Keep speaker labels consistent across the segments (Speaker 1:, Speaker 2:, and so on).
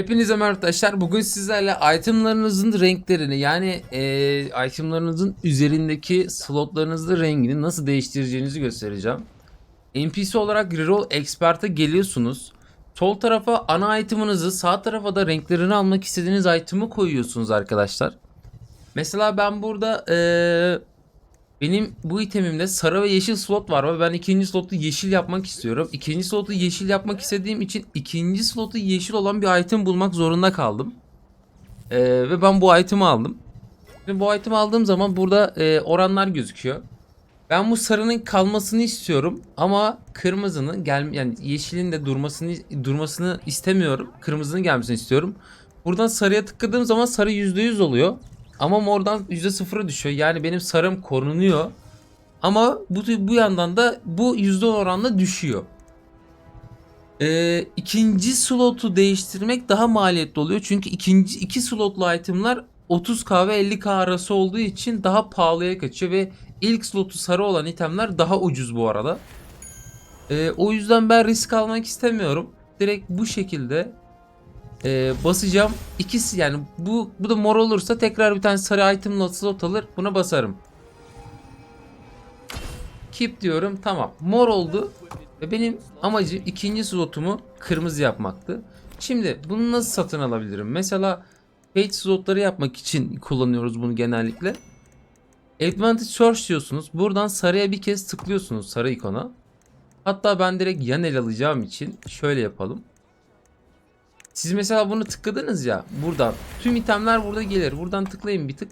Speaker 1: Hepinize merhaba arkadaşlar. Bugün sizlerle itemlarınızın renklerini yani eee itemlarınızın üzerindeki slotlarınızın rengini nasıl değiştireceğinizi göstereceğim. NPC olarak Reroll Expert'a geliyorsunuz. Sol tarafa ana itemınızı, sağ tarafa da renklerini almak istediğiniz item'ı koyuyorsunuz arkadaşlar. Mesela ben burada eee, benim bu itemimde sarı ve yeşil slot var ve ben ikinci slotu yeşil yapmak istiyorum. İkinci slotu yeşil yapmak istediğim için ikinci slotu yeşil olan bir item bulmak zorunda kaldım. Ee, ve ben bu itemi aldım. Şimdi bu itemi aldığım zaman burada e, oranlar gözüküyor. Ben bu sarının kalmasını istiyorum ama kırmızının gel yani yeşilin de durmasını durmasını istemiyorum. Kırmızının gelmesini istiyorum. Buradan sarıya tıkladığım zaman sarı %100 oluyor. Ama mordan %0'a düşüyor. Yani benim sarım korunuyor. Ama bu bu yandan da bu %10 oranla düşüyor. Ee, ikinci slotu değiştirmek daha maliyetli oluyor. Çünkü ikinci iki slotlu itemler 30k ve 50k arası olduğu için daha pahalıya kaçıyor ve ilk slotu sarı olan itemler daha ucuz bu arada. Ee, o yüzden ben risk almak istemiyorum. Direkt bu şekilde ee, basacağım. İkisi yani bu bu da mor olursa tekrar bir tane sarı item slot alır. Buna basarım. Keep diyorum. Tamam. Mor oldu. Ve benim amacım ikinci slotumu kırmızı yapmaktı. Şimdi bunu nasıl satın alabilirim? Mesela page slotları yapmak için kullanıyoruz bunu genellikle. Advantage Search diyorsunuz. Buradan sarıya bir kez tıklıyorsunuz sarı ikona. Hatta ben direkt yan el alacağım için şöyle yapalım. Siz mesela bunu tıkladınız ya buradan. Tüm itemler burada gelir. Buradan tıklayın bir tık.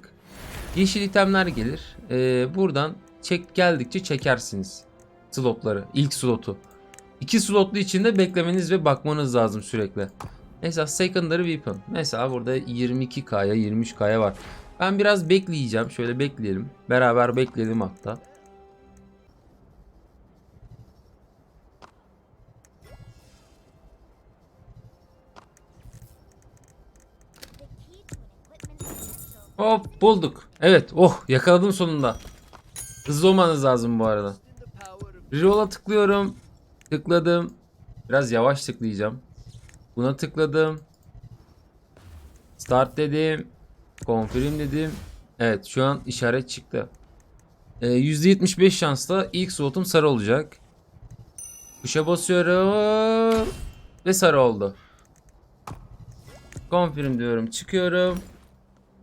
Speaker 1: Yeşil itemler gelir. Ee, buradan çek geldikçe çekersiniz slotları. ilk slotu. İki slotlu içinde beklemeniz ve bakmanız lazım sürekli. Mesela secondary weapon. Mesela burada 22k'ya 23k'ya var. Ben biraz bekleyeceğim. Şöyle bekleyelim. Beraber bekleyelim hatta. Hop bulduk. Evet oh yakaladım sonunda. Hızlı olmanız lazım bu arada. Reroll'a tıklıyorum. Tıkladım. Biraz yavaş tıklayacağım. Buna tıkladım. Start dedim. Confirm dedim. Evet şu an işaret çıktı. Ee, %75 şansla ilk slotum sarı olacak. Tuşa basıyorum. Ve sarı oldu. Confirm diyorum. Çıkıyorum.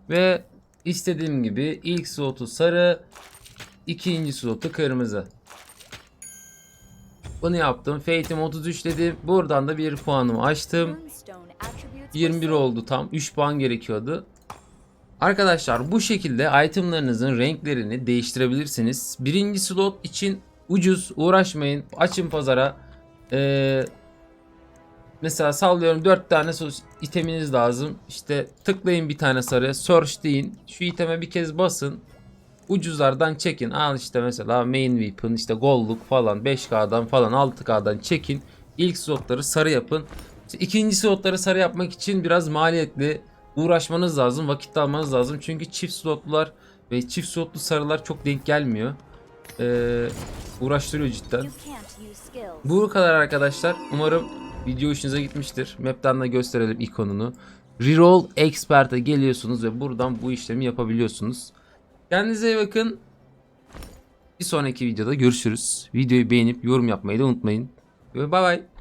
Speaker 1: Ve istediğim gibi ilk slotu sarı, ikinci slotu kırmızı. Bunu yaptım. Fate'im 33 dedim. Buradan da bir puanımı açtım. 21 oldu tam. 3 puan gerekiyordu. Arkadaşlar bu şekilde itemlarınızın renklerini değiştirebilirsiniz. Birinci slot için ucuz uğraşmayın. Açın pazara. Ee, Mesela sallıyorum 4 tane iteminiz lazım. İşte tıklayın bir tane sarıya. Search deyin. Şu iteme bir kez basın. Ucuzlardan çekin. Al işte mesela main weapon işte golluk falan 5K'dan falan 6K'dan çekin. İlk slotları sarı yapın. İşte ikinci slotları sarı yapmak için biraz maliyetli uğraşmanız lazım. Vakit almanız lazım. Çünkü çift slotlular ve çift slotlu sarılar çok denk gelmiyor. Ee, uğraştırıyor cidden. Bu kadar arkadaşlar. Umarım video hoşunuza gitmiştir. Map'ten de gösterelim ikonunu. Reroll Expert'e geliyorsunuz ve buradan bu işlemi yapabiliyorsunuz. Kendinize iyi bakın. Bir sonraki videoda görüşürüz. Videoyu beğenip yorum yapmayı da unutmayın. Ve bay bay.